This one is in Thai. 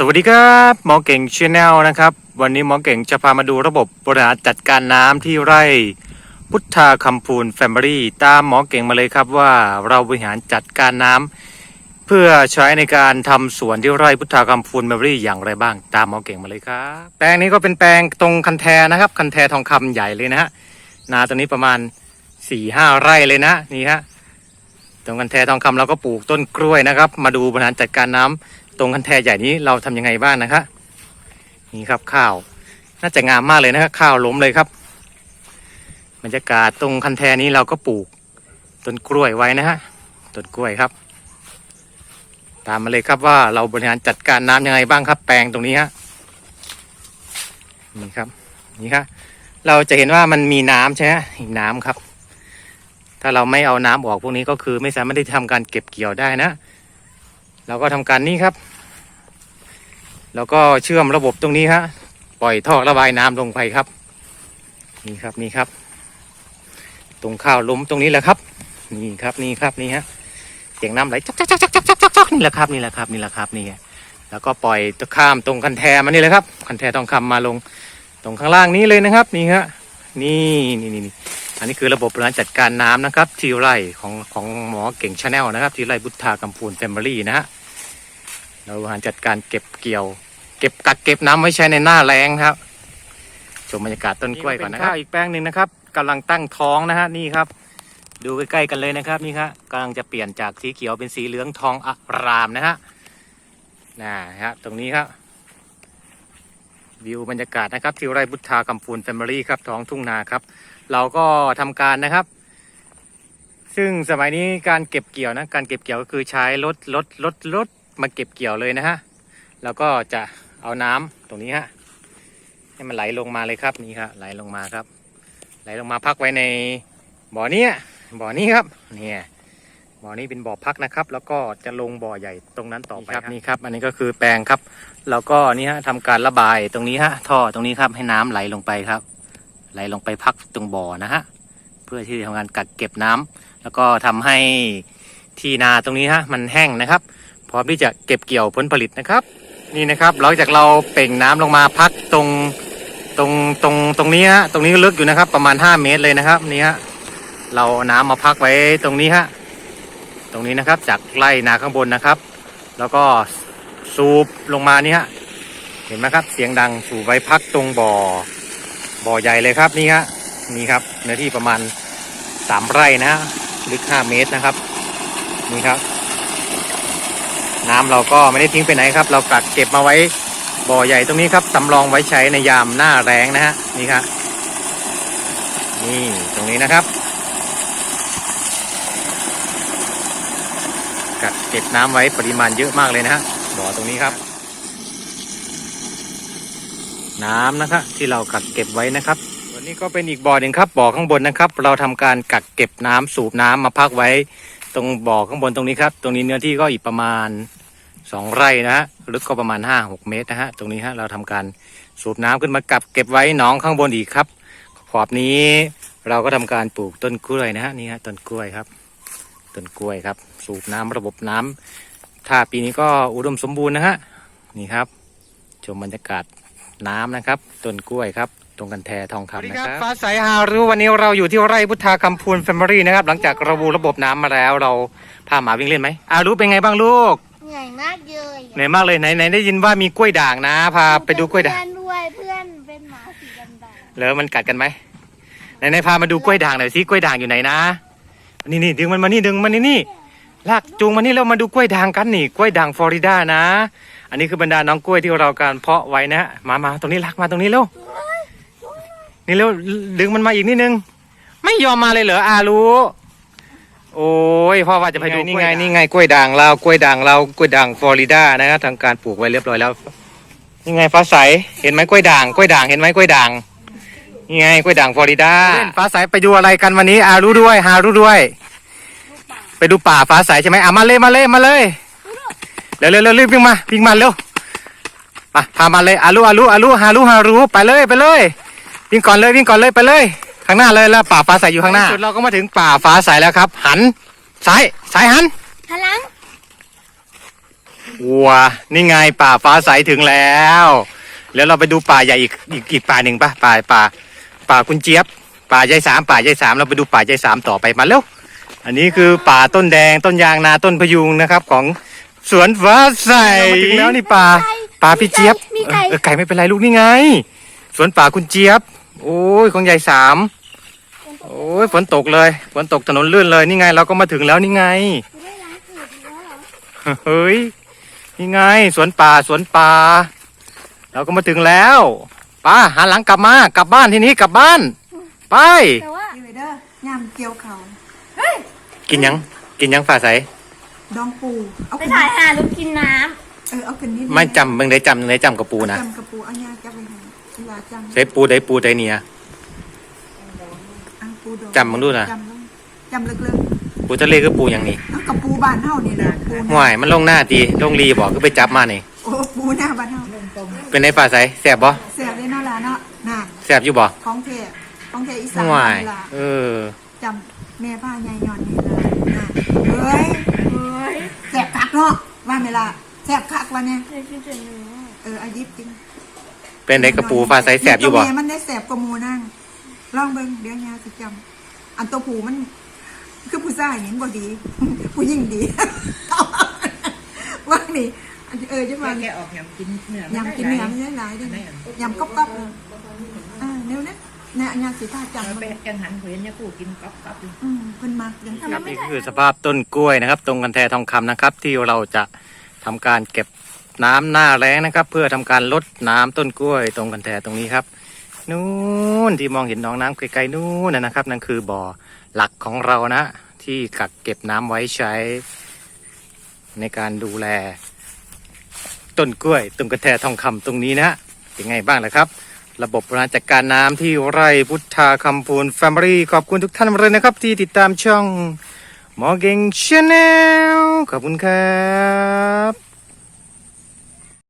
สวัสดีครับหมอเก่งชาแนลนะครับ วันนี้หมอเก่งจะพามาดูระบบบริหารจัดการน้ำที่ไร่ พุทธาคำพูนแฟมิลี่ตามหมอเก่งมาเลยครับว่าเราบริหารจัดการน้ำเพื่อใช้ในการทำสวนที่ไร่พุทธาคำพูนแฟมิลี่อย่างไรบ้าง ตามหมอเก่งมาเลยครับแปลงนี้ก็เป็นแปลงตรงคันแทนะครับ คันแททองคำใหญ่เลยนะฮะนาตัวนี้ประมาณ4ี่ห้าไร่เลยนะนี่ฮะตรงคันแททองคำเราก็ปลูกต้นกล้วยนะครับ มาดูบริหารจัดการน้ำ ตรงคันแทใหญ่นี้เราทำยังไงบ้างนะครับนี่ครับข้าวน่าจะงามมากเลยนะครับข้าวล้มเลยครับบรรยากาศตรงคันแทนี้เราก็ปลูกต้นกล้วยไว้นะฮะต้นกล้วยครับ ตามมาเลยครับว่าเราบริหารจัดการน้ำยังไงบ้างครับ แปลงตรงนี้ฮะนี่ครับนี่ครับเราจะเห็นว่ามันมีน้ำใช่ไหมน้ำครับ ถ้าเราไม่เอาน้ำออกพวกนี้ก็คือไม่สามารถที่จะทำการเก็บเกี่ยวได้นะ เราก็ทำการนี้ครับ แล้วก็เชื่อมระบบตรงนี้ฮะปล่อยท่อระบายน้ำลงไปครับ นี่ครับนี่ครับ ตรงข้าวล้มตรงนี้แหละครับ นี่ครับนี่ครับนี่ฮะเสียงน้ำไหลจักจักกจักกจักกนี่แหละครับนี่แหละครับนี่แหละครับนี่แล้วก็ปล่อยข้ามตรงคันแทมานี่เลยครับ คันแททองคำมาลง ตรงข้างล่างนี้เลยนะครับ นี่ฮะนี่นี่นี่ อันนี้คือระบบบริหารจัดการน้ำนะครับที่ไร่ของของหมอเก่งชาแนลนะครับ ที่ไร่บุตธากำพูนแฟมิลี่นะฮะเราบริหารจัดการเก็บเกี่ยว เก็บกักเก็บน้ำไว้ใช้ในหน้าแล้งครับชมบรรยากาศต้นกล้วยก่อนนะครับอีกแปลงหนึ่งนะครับกำลังตั้งท้องนะฮะนี่ครับ ดูใกล้ๆกันเลยนะครับนี่ครับกำลังจะเปลี่ยนจากสีเขียวเป็นสีเหลืองทองอารามนะฮะนะฮะตรงนี้ครับ วิวบรรยากาศนะครับที่ไร่บุตธากำพูนแฟมิลี่ครับท้องทุ่งนาครับ เราก็ทำการนะครับ ซึ่งสมัยนี้การเก็บเกี่ยวนะการเก็บเกี่ยวก็คือใช้รถรถรถรถมาเก็บเกี่ยวเลยนะฮะแล้วก็จะเอาน้ำตรงนี้ฮะให้มันไหลลงมาเลยครับนี่ครับไหลลงมาครับ ไหลลงมาพักไว้ในบ่อนี้บ่อนี้ครับเนี่ย บ่อนี้เป็นบ่อพักนะครับ แล้วก็จะลงบ่อใหญ่ตรงนั้นต่อไปครับนี่ครับ อันนี้ก็คือแปลงครับ แล้วก็นี่ฮะทำการระบายตรงนี้ฮะท่อตรงนี้ครับให้น้ำไหลลงไปครับ ไหลลงไปพักตรงบ่อนะฮะเพื่อที่จะทำการกักเก็บน้ำแล้วก็ทำให้ที่นาตรงนี้ฮะมันแห้งนะครับ พร้อมที่จะเก็บเกี่ยวผลผลิตนะครับ นี่นะครับหลังจากเราเป่งน้ำลงมาพักตรงตรงตรงตรงนี้ฮะตรงนี้ก็ลึกอยู่นะครับ ประมาณ 5 เมตรเลยนะครับนี่ฮะเราเอาน้ำมาพักไว้ตรงนี้ฮะ ตรงนี้นะครับจากไร่นาข้างบนนะครับ แล้วก็สูบลงมานี่ฮะเห็นไหมครับเสียงดังสูบไว้พักตรงบ่อบ่อใหญ่เลยครับนี่ฮะนี่ครับเนื้อที่ประมาณสามไร่นะฮะลึกห้าเมตรนะครับนี่ครับ น้ำเราก็ไม่ได้ทิ้งไปไหนครับ เรากักเก็บมาไว้บ่อใหญ่ตรงนี้ครับสำรองไว้ใช้ในยามหน้าแรงนะฮะนี่ครับนี่ตรงนี้นะครับ กักเก็บน้ำไว้ปริมาณเยอะมากเลยนะฮะบ่อตรงนี้ครับ น้ำนะครับที่เรากักเก็บไว้นะครับวันนี้ก็เป็นอีกบ่อหนึ่งครับบ่อข้างบนนะครับ เราทำการกักเก็บน้ำสูบน้ำมาพักไว้ ตรงบ่อข้างบนตรงนี้ครับ ตรงนี้เนื้อที่ก็อีกประมาณสองไร่นะฮะลึกก็ประมาณห้าหกเมตรนะฮะตรงนี้ฮะเราทำการสูบน้ำขึ้นมากักเก็บไว้หนองข้างบนอีกครับ ขอบนี้เราก็ทำการปลูกต้นกล้วยนะฮะนี่ฮะต้นกล้วยครับ ต้นกล้วยครับ สูบน้ำระบบน้ำถ้าปีนี้ก็อุดมสมบูรณ์นะฮะนี่ครับ ชมบรรยากาศน้ำนะครับต้นกล้วยครับตรงกันแททองคำนะครับฟ้าใสฮารุวันนี้เราอยู่ที่ไร่พุทธาคำพูนแฟมิลี่นะครับ หลังจากระบูระบบน้ำมาแล้วเราพาหมาวิ่งเล่นไหมอารู้เป็นไงบ้างลูกเหนื่อยมากเลยเหนื่อยมากเลยไหนไหนได้ยินว่ามีกล้วยด่างนะพาไปดูกล้วยด่างเพื่อนด้วยเพื่อนเป็นหมาสีดำแล้วมันกัดกันไหมไหนไหนพามาดูกล้วยด่างหน่อยสิกล้วยด่างอยู่ไหนนะ นี่นี่ดึงมันมานี่ดึงมันนี่นี่ลากจูงมานี่แล้วมาดูกล้วยด่างกันนี่กล้วยด่างฟลอริดานะ อันนี้คือบรรดาน้องกล้วยที่เราการเพาะไว้นะมามาตรงนี้ลากมาตรงนี้เร็วนี่เร็วดึงมันมาอีกนิดนึง ไม่ยอมมาเลยเหรออารู้โอ้ยพ่อว่าจะไปดูนี่ไงนี่ไงกล้วยด่างเรากล้วยด่างเรากล้วยด่างฟลอริดานะครับทางการปลูกไว้เรียบร้อยแล้วนี่ไงฟ้าใสเห็นไหมกล้วยด่างกล้วยด่างเห็นไหมกล้วยด่าง นี่ไงกล้วยด่างฟลอริดาฟ้าใสไปดูอะไรกันวันนี้อารู้ด้วยฮารู้ด้วย ไปดูป่าฟ้าใสใช่ไหมอะมาเลยมาเลยมาเลยเร็วเร็วเร็วรีบวิ่งมาวิ่งมาเร็วมาพามาเลยอารู้อารู้อารู้ฮารู้ฮารู้ไปเลยไปเลยวิ่งก่อนเลยวิ่งก่อนเลยไปเลย ข้างหน้าเลยแล้วป่าฟ้าใสอยู่ข้างหน้าสุดเราก็มาถึงป่าฟ้าใสแล้วครับ หันซ้ายซ้ายหันๆพลังวัวนี่ไงป่าฟ้าใสถึงแล้ว แล้วเราไปดูป่าใหญ่อีกอีกอีกป่าหนึ่งปะป่าป่า ป่าคุณเจี๊ยบ ป่ายายสามป่ายายสามเราไปดูป่ายายสามต่อไปมาเร็วอันนี้คือป่าต้นแดงต้นยางนาต้นพยุงนะครับ ของสวนฟ้าใสมาถึงแล้วนี่ป่าป่าพี่เจี๊ยบมีไก่ เออไก่ไม่เป็นไรลูกนี่ไง สวนป่าคุณเจี๊ยบ โอ้ยของยายสามโอ้ยฝนตกเลยฝนตกถนนลื่นเลยนี่ไง เราก็มาถึงแล้วนี่ไงไม่ได้ล้างเกลืออีกแล้วเหรอเฮ้ยนี่ไง สวนป่าสวนป่า เราก็มาถึงแล้ว ป้าหันหลังกลับมากลับบ้านทีนี้กลับบ้าน ไป แต่ว่าอยู่เด้อยำเกี่ยวเขากินยัง กินยังฝ่าใสดองปูเอาไปขึ้นถ่ายหาลูกกินน้เออเอาขึ้นนิดไม่จำเบิ่งได้จำเบิ่งได้จำกับปูนะจำกระปูเอายาจับไปให้เวลาจำใช้ปูได้ปูได้เนี่ยอะปูดองจำมึงดูนะ จำลงจำเลิกปูทะเลคือปูอย่างนี้ๆเอากระปูบ้านเฮานี่แหละปูห่วยมันลงหน้าตีลงรีบอกก็ไปจับมานี่โอ้ปูหน้าบ้านเฮาเป็นไงฝ่าใสแสบบ่เสี แสบอยู่บ่ของแท้ของแท้อีสานห่วยนี่ล่ะเออจำแม่ผ้ายายย้อนนี่ล่ะน่ะเฮ้ยำเฮ้ยแซ่บคักเนาะว่าไหมล่ะแซ่บคักวะเนี่ยเคยกินแต่เนื้อเอออายิบจริงเป็นไงกับปูฝ่าใสแสบอยู่บ่ตัวแม่มันได้แสบกว่าหมูนั่งลองเบิ่งเดี๋ยวยาสิจำอันตัวผูมัน คือผู้ชายเห็นบ่ดี ผู้หญิงดี ว่านี่ อันเออจะมาแกออกยำกินเนื้อยำกินเนื้อไม่ได้หลายเด้อยำก๊อบก๊อบเลยอ่าเดี๋ยวนะเนี่ยอันยาสีผ้าจำไปมันจังหันเห็นเนี่ยกูกินก๊อบก๊อบเลยอืมเพิ่นมักยังครับนี่คือสภาพต้นกล้วยนะครับ ตรงกันแททองคำนะครับ ที่เราจะทำการเก็บน้ำหน้าแล้งนะครับ เพื่อทำการลดน้ำต้นกล้วย ตรงกันแทตรงนี้ครับนู่นที่มองเห็นหน้องน้ำไกลๆนู่นนะนะครับ นั่นคือบ่อหลักของเรานะ ที่กักเก็บน้ำไว้ใช้ ในการดูแล ต้นกล้วยตรงกระแททองคำตรงนี้นะเป็นไงบ้างล่ะครับ ระบบบริหารจัดการน้ำที่ไร่พุทธาคำพูนแฟมิลี่ขอบคุณทุกท่านเลยนะครับ ที่ติดตามช่องมอเก่งชาแนลขอบคุณครับ